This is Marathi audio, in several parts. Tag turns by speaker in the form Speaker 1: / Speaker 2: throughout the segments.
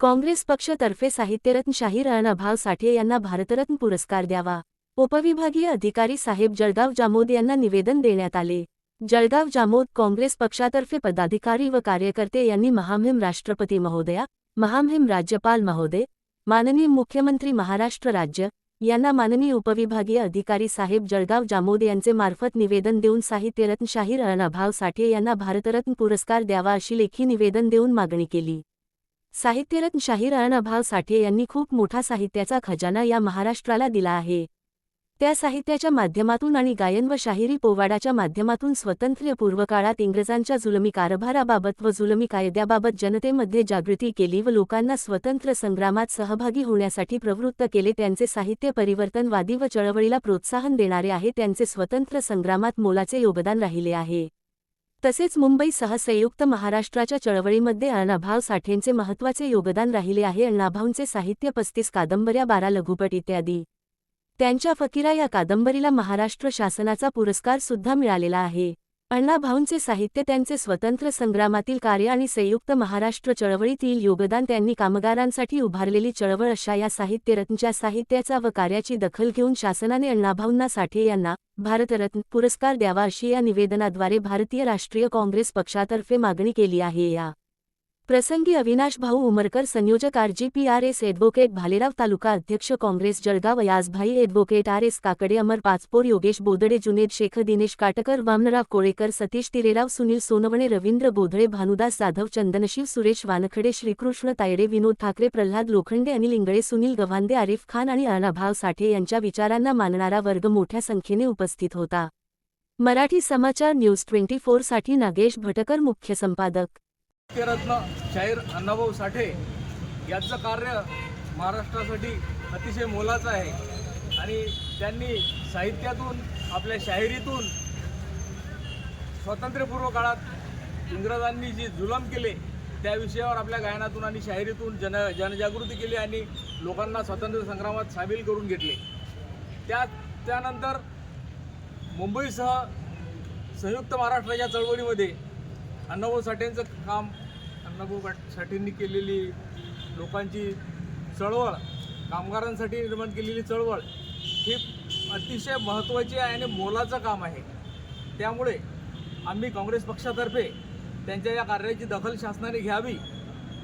Speaker 1: काँग्रेस पक्षतर्फे साहित्यरत्न शाहीर अभाव साठे यांना भारतरत्न पुरस्कार द्यावा. उपविभागीय अधिकारी साहेब जळगाव जामोद यांना निवेदन देण्यात आले. जळगाव जामोद काँग्रेस पक्षातर्फे पदाधिकारी व कार्यकर्ते यांनी महामहिम राष्ट्रपती महोदया महामहिम राज्यपाल महोदय माननीय मुख्यमंत्री महाराष्ट्र राज्य यांना माननीय उपविभागीय अधिकारी साहेब जळगाव जामोद यांचे मार्फत निवेदन देऊन साहित्यरत्न शाहीर अण्णाभाऊ साठे यांना भारतरत्न पुरस्कार द्यावा अशी लेखी निवेदन देऊन मागणी केली. साहित्यरत्न शाहीर अण्णाभाऊ साठे यांनी खूप मोठा साहित्याचा खजाना या महाराष्ट्राला दिला आहे. त्या साहित्याच्या माध्यमातून आणि गायन व शाहिरी पोवाडाच्या माध्यमातून स्वातंत्र्यपूर्व काळात इंग्रजांच्या जुलमी कारभाराबाबत व जुलमी कायद्याबाबत जनतेमध्ये जागृती केली व लोकांना स्वतंत्र संग्रामात सहभागी होण्यासाठी प्रवृत्त केले. त्यांचे साहित्य परिवर्तनवादी व चळवळीला प्रोत्साहन देणारे आहे. त्यांचे स्वतंत्र संग्रामात मोलाचे योगदान राहिले आहे. तसेच मुंबईसह संयुक्त महाराष्ट्राच्या चळवळीमध्ये अण्णाभाऊ साठेंचे महत्त्वाचे योगदान राहिले आहे. अण्णाभाऊंचे साहित्य पस्तीस कादंबऱ्या बारा लघुपट इत्यादी. त्यांच्या फकीरा या कादंबरीला महाराष्ट्र शासनाचा पुरस्कार सुद्धा मिळालेला आहे. अण्णाभाऊंचे साहित्य त्यांचे स्वतंत्र संग्रामातील कार्य आणि संयुक्त महाराष्ट्र चळवळीतील योगदान त्यांनी कामगारांसाठी उभारलेली चळवळ अशा या साहित्यरत्नच्या साहित्याचा व कार्याची दखल घेऊन शासनाने अण्णाभाऊंना साठे यांना भारतरत्न पुरस्कार द्यावा अशी या निवेदनाद्वारे भारतीय राष्ट्रीय काँग्रेस पक्षातर्फे मागणी केली आहे. या प्रसंगी अविनाश भाऊ उमरकर संयोजक आरजीपीआरएस ॲडव्होकेट भालेराव तालुका अध्यक्ष Congress Jalgaon यासभाई advocate R S Kakade Amar Pachpor Yogesh Bodade Junaid Shaikh Dinesh Katkar Vamanrao Kolekar Satish Tirerao Sunil Sonawane Ravindra Bodhale Bhanudas Jadhav Chandanshiv Suresh Wankhede Shrikrishna Tayde Vinod Thackeray Pralhad Lokhande Anil Ingle Sunil Gavhande Arif Khan आणि अनाभाव साठे यांच्या विचारांना मानणारा वर्ग मोठ्या संख्येने उपस्थित होता. मराठी समाचार न्यूज ट्वेंटी साठी नागेश भटकर मुख्य संपादक.
Speaker 2: रत्न शाहीर अण्णाभाऊ साठे यांचं कार्य महाराष्ट्रासाठी अतिशय मोलाचं आहे. आणि त्यांनी साहित्यातून आपल्या शाहिरीतून स्वातंत्र्यपूर्व काळात इंग्रजांनी जी जुलम केले त्या विषयावर आपल्या गायनातून आणि शाहिरीतून जन जनजागृती केली आणि लोकांना स्वातंत्र्य संग्रामात सामील करून घेतले. त्या त्यानंतर मुंबईसह संयुक्त महाराष्ट्राच्या चळवळीमध्ये अण्णाभाऊ साठेंचं काम अण्णाभाऊ पाट- साठेंनी केलेली लोकांची चळवळ कामगारांसाठी निर्माण केलेली चळवळ ही अतिशय महत्त्वाची आहे आणि मोलाचं काम आहे. त्यामुळे आम्ही काँग्रेस पक्षातर्फे त्यांच्या या कार्याची दखल शासनाने घ्यावी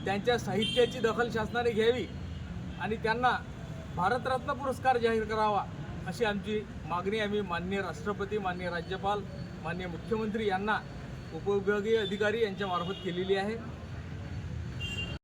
Speaker 2: त्यांच्या साहित्याची दखल शासनाने घ्यावी आणि त्यांना भारतरत्न पुरस्कार जाहीर करावा अशी आमची मागणी आम्ही माननीय राष्ट्रपती माननीय राज्यपाल माननीय मुख्यमंत्री यांना उपविभागीय अधिकारी यांच्या मार्फत केलेली आहे.